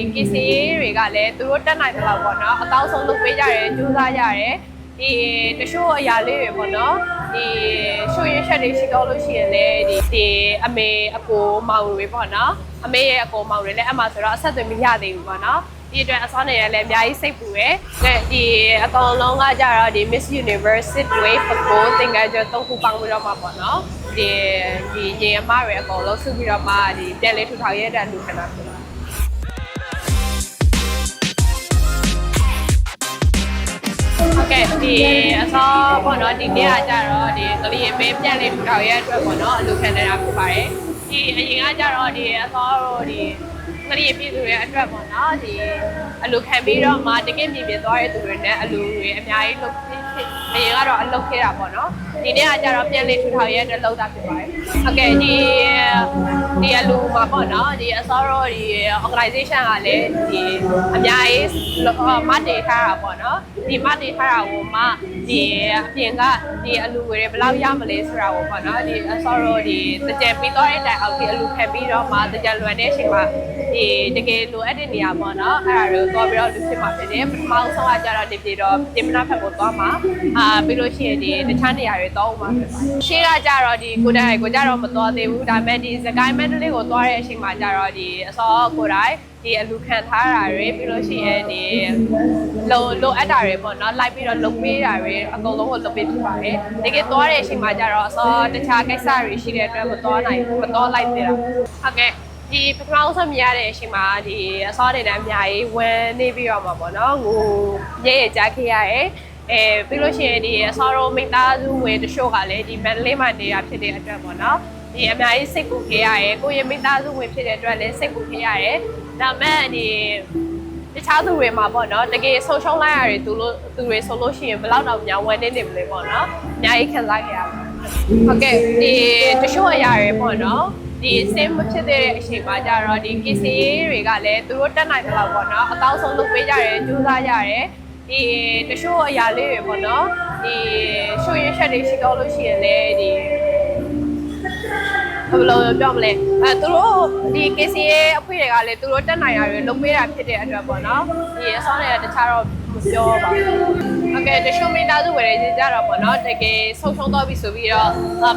ဒီ KCA တွေကလည်းသူတို့တက်နိုင်တယ်လို့ပေါ့နော်အကောင်းဆုံးလုပ်ပေးကြတယ်ကြိုးစားကြတယ်ဒီတချို့အရာလေးတွေပေါ့နော်ဒီရှိုးရချက်တွေရှိတော့လို့ရှိရင်လည်းဒီဒီအမေအကိုမောင်တွေပေါ့နော်အမေရဲ့အကိုမောင်တွေလည်းအမှဆိုတော့အဆက်အသွယ်မရသေးဘူးပေါ့နော်ဒီအတွက်အစောနေရလည်းအများကြီးစိတ်ပူရယ်။ဒါဒီအကောင်လုံးကကြတော့ဒီ Miss Universe Way for Go သင်္ကန်းကျော်သုံးခုပေါင်းပြီးတော့မှာပေါ့နော်။ဒီဒီရေအမတွေအကောင်လုံးစုပြီးတော့မှဒီပြန်လေးထူထောင်ရတဲ့လူခဏဖြစ် ဟုတ်ကဲ့ဒီအစောပေါ့နော်ဒီနေ့ကကြတော့ဒီကလေးမေးပြန်လေးထူထောင်ရဲ့အတွက်ပေါ့နော်အလူခံနေတာဖြစ်ပါတယ်ဒီအရင်ကကြတော့ဒီအစောတော့ဒီ ကလေးပြည်သူတွေအတွက်ပေါ့နော်ဒီအလူခံပြီးတော့မှတကယ်မြင်မြင်သွားတဲ့သူတွေနဲ့အလူတွေအများကြီးလုပ်ဖြစ်ဖြစ်အရင်ကတော့အလုပ်ခဲ့တာပေါ့နော်ဒီနေ့ကကြတော့ပြန်လေးထူထောင်ရဲ့အတွက်လုပ်တာဖြစ်ပါတယ်ဟုတ်ကဲ့ဒီဒီအလူမှာပေါ့နော်ဒီအစောတော့ဒီ organization ကလည်းဒီအများကြီးမတ်တေထားတာပေါ့နော်ဒီမတ်တေထားတာကိုမှဒီအပြင်ကဒီအလူတွေဘယ်လောက်ရမလဲဆိုတာကိုပေါ့နော်ဒီအစောတော့ဒီတကြံပြီးတော့တဲ့တိုင်အောက်ဒီအလူခံပြီးတော့မှတကြံလွယ်တဲ့အချိန်မှာ ဒီတကယ်လိုအပ်တဲ့နေရာပေါ့နော်အဲ့ဒါတွေကိုသွားပြီးတော့လူဖြစ်မှာဖြစ်တယ်ပထမဆုံးကကြတော့ဒီပြည်တော့ပြင်မနာဖက်ကိုသွားမှာအာပြီးလို့ရှိရင်ဒီတခြားနေရာတွေသွားဦးမှာဖြစ်ပါတယ်ရှေ့ကကြတော့ဒီကိုတိုင်ကိုကြတော့မသွားသေးဘူးဒါပေမဲ့ဒီစကိုင်းမန္တလေးကိုသွားတဲ့အချိန်မှာကြတော့ဒီအစောကိုတိုင်ဒီအလူခံထားတာတွေပြီးလို့ရှိရင်ဒီလိုလိုအပ်တာတွေပေါ့နော်လိုက်ပြီးတော့လုပ်ပေးတာတွေအကုန်လုံးကိုလုပ်ပေးဖြစ်ပါတယ်တကယ်သွားတဲ့အချိန်မှာကြတော့အစောတခြားကိစ္စတွေရှိတဲ့အတွက်မသွားနိုင်မသွားလိုက်သေးတာဟုတ်ကဲ့ ဒီပထမဆုံးမြင်ရတဲ့အချိန်မှာဒီအစောတွေနဲ့အများကြီးဝမ်းနေပြီးတော့မှာပေါ့နော်ငိုရဲရဲကြားခဲ့ရတယ်အဲပြီးလို့ရှိရင်ဒီအစောရောမိသားစုဝင်တချို့ကလည်းဒီမန္တလေးမှာနေတာဖြစ်တဲ့အတွက်ပေါ့နော်ဒီအများကြီးစိတ်ကူခဲ့ရတယ်ကိုယ့်ရဲ့မိသားစုဝင်ဖြစ်တဲ့အတွက်လည်းစိတ်ကူခဲ့ရတယ်ဒါမဲ့ဒီတခြားသူတွေမှာပေါ့နော်တကယ်ဆုံးရှုံးလိုက်ရတယ်သူလို့သူတွေဆိုလို့ရှိရင်ဘယ်လောက်တောင်များဝမ်းနေနေမလဲပေါ့နော်အများကြီးခံစားခဲ့ရပါတယ်ဟုတ်ကဲ့ဒီတချို့အရာတွေပေါ့နော် ဒီစင်မဖြစ်တဲ့အချိန်မှာကြတော့ဒီ KCA တွေကလည်းသူတို့တက်နိုင်တယ်လို့ပေါ့နော်အကောင်းဆုံးလုပ်ပေးကြတယ်ကြိုးစားကြတယ်ဒီတချို့အရာလေးတွေပေါ့နော်ဒီရှိုးရချက်တွေရှိတော့လို့ရှိရင်လည်းဒီဘယ်လိုပြောမလဲအဲသူတို့ဒီ KCA အဖွဲ့တွေကလည်းသူတို့တက်နိုင်တာတွေလုပ်ပေးတာဖြစ်တဲ့အတွက်ပေါ့နော်ဒီအစောနဲ့တခြားတော့မပြောပါဘူး ဟုတ်ကဲ့တချို့မိသားစုဝယ်ရကြတော့ပေါ့နော်တကယ်ဆုံဆုံတော့ပြီဆိုပြီးတော့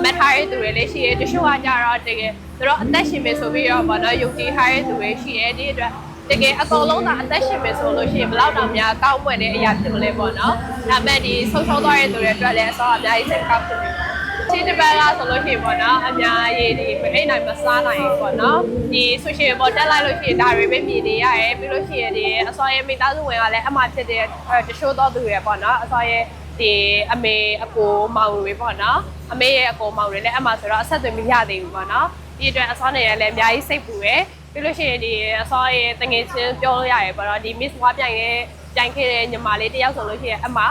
မက်ထားတဲ့သူတွေလည်းရှိရဲတချို့ကကြတော့တကယ်သူတို့အသက်ရှင်မယ်ဆိုပြီးတော့ပေါ့နော်ယုံကြည်ထားတဲ့သူတွေရှိရဲဒီအတွက်တကယ်အကုန်လုံးသာအသက်ရှင်မယ်ဆိုလို့ရှိရင်ဘယ်လောက်တောင်များကောင်းမွန်တဲ့အရာဖြစ်မလဲပေါ့နော်ဒါပေမဲ့ဒီဆုံဆုံသွားတဲ့သူတွေအတွက်လည်းအစောအများကြီးစိတ်ကောက်ဖြစ်နေတယ် ချင်းတပတ်လားဆိုလို့ရှိရင်ပေါ့နော်အများကြီးဒီမအိမ်နိုင်မစားနိုင်ဘူးပေါ့နော်ဒီဆိုရှင်ပေါ်တက်လိုက်လို့ရှိရင်ဒါတွေပဲမြင်နေရရဲပြီးလို့ရှိရင်ဒီအစောရဲ့မိသားစုဝင်ကလည်းအမှဖြစ်တဲ့တချို့တော့သူတွေပေါ့နော်အစောရဲ့ဒီအမေအကိုမောင်တွေပေါ့နော်အမေရဲ့အကိုမောင်တွေလည်းအမှဆိုတော့အဆက်အသွယ်မရသေးဘူးပေါ့နော်ဒီအတွက်အစောနေရလည်းအများကြီးစိတ်ပူရယ်ပြီးလို့ရှိရင်ဒီအစောရဲ့တငယ်ချင်းပြောလို့ရရဲပေါ့နော်ဒီ miss ဝါပြိုင်ရဲ့ပြိုင်ခဲ့တဲ့ညီမလေးတယောက်ဆိုလို့ရှိရင်အမှ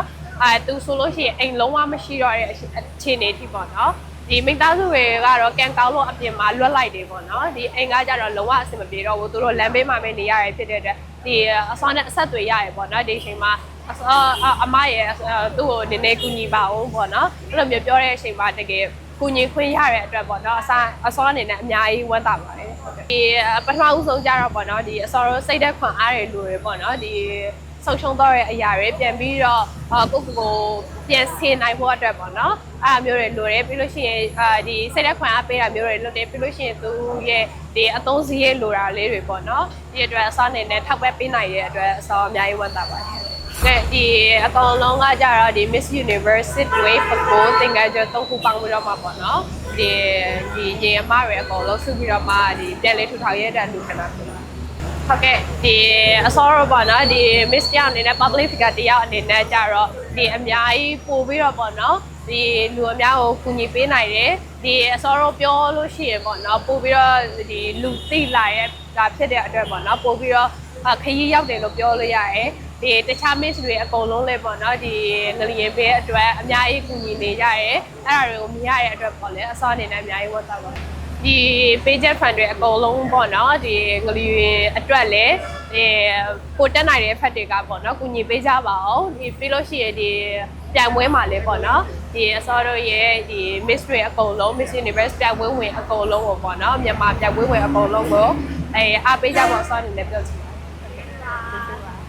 အဲသူဆိုလို့ရှိရင်အိမ်လုံးဝမရှိတော့တဲ့အခြေအနေထိပေါ့နော်ဒီမိသားစုတွေကတော့ကန်ကောင်းလို့အပြင်မှာလွတ်လိုက်တယ်ပေါ့နော်ဒီအိမ်ကကြတော့လုံးဝအဆင်မပြေတော့ဘူးသူတို့လမ်းဘေးမှာပဲနေရရဖြစ်တဲ့အတွက်ဒီအစောနဲ့အဆက်တွေရရပေါ့နော်ဒီအချိန်မှာအစောအမရဲ့သူ့ကိုနည်းနည်းကူညီပါအောင်ပေါ့နော်အဲ့လိုမျိုးပြောတဲ့အချိန်မှာတကယ်ကူညီခွင့်ရတဲ့အတွက်ပေါ့နော်အစားအစောအနေနဲ့အများကြီးဝမ်းသာပါတယ်ဟုတ်ကဲ့ဒီပထမဦးဆုံးကြတော့ပေါ့နော်ဒီအစောရောစိတ်သက်ခွန်အားတွေလူတွေပေါ့နော်ဒီ ဆုံရှုံတော့တဲ့အရာတွေပြန်ပြီးတော့ကိုကိုကိုပြန်ဆင်နိုင်ဖို့အတွက်ပေါ့နော်အဲ့အမျိုးတွေလိုတယ်ပြီးလို့ရှိရင်အာဒီစိတ်သက်ခွန်အားပေးတာမျိုးတွေလုပ်တယ်ပြီးလို့ရှိရင်သူရဲ့ဒီအသုံးစည်းရဲ့လိုတာလေးတွေပေါ့နော်ဒီအတွက်အစောအနေနဲ့ထောက်ပံ့ပေးနိုင်တဲ့အတွက်အစောအများကြီးဝမ်းသာပါတယ်ကဲဒီအကောင်လုံးကကြတော့ဒီ Miss Universe Way for Go သင်္ကန်းကျော်သုံးခုပေါင်းပြီးတော့မှာပေါ့နော်ဒီဒီရေအမတွေအကောင်လုံးစုပြီးတော့မှဒီပြန်လေးထူထောင်ရတဲ့လူခဏဖြစ်လာ ဟုတ်ကဲ့ဒီအစောရောပေါ့နော်ဒီ Miss တယောက်အနေနဲ့ public figure တယောက်အနေနဲ့ကြတော့ဒီအများကြီးပို့ပြီးတော့ပေါ့နော်ဒီလူအများကိုကူညီပေးနိုင်တယ်ဒီအစောရောပြောလို့ရှိရင်ပေါ့နော်ပို့ပြီးတော့ဒီလူသိလာရဲ့ဒါဖြစ်တဲ့အတွက်ပေါ့နော်ပို့ပြီးတော့ခရီးရောက်တယ်လို့ပြောလို့ရတယ်ဒီတခြား miss တွေအကုန်လုံးလည်းပေါ့နော်ဒီငလျင်ပေးအတွက်အများကြီးကူညီနေကြရဲအဲ့ဒါတွေကိုမြင်ရတဲ့အတွက်ပေါ့လေအစောအနေနဲ့အများကြီးဝတ်သားပါ ဒီ page fan တွေအကုန်လုံးပေါ့နော်ဒီငလျင်အတွက်လည်းဒီကိုတက်နိုင်တဲ့ဖက်တွေကပေါ့နော်ကူညီပေးကြပါအောင်ဒီပြီးလို့ရှိရင်ဒီပြိုင်ပွဲမှာလည်းပေါ့နော်ဒီအစောတို့ရဲ့ဒီ miss တွေအကုန်လုံး miss universe ပြိုင်ပွဲဝင်အကုန်လုံးကိုပေါ့နော်မြန်မာပြိုင်ပွဲဝင်အကုန်လုံးကိုအဲအားပေးကြပါအစောအနေနဲ့ပြောချင်ပါတယ်ကျေးဇူးပါ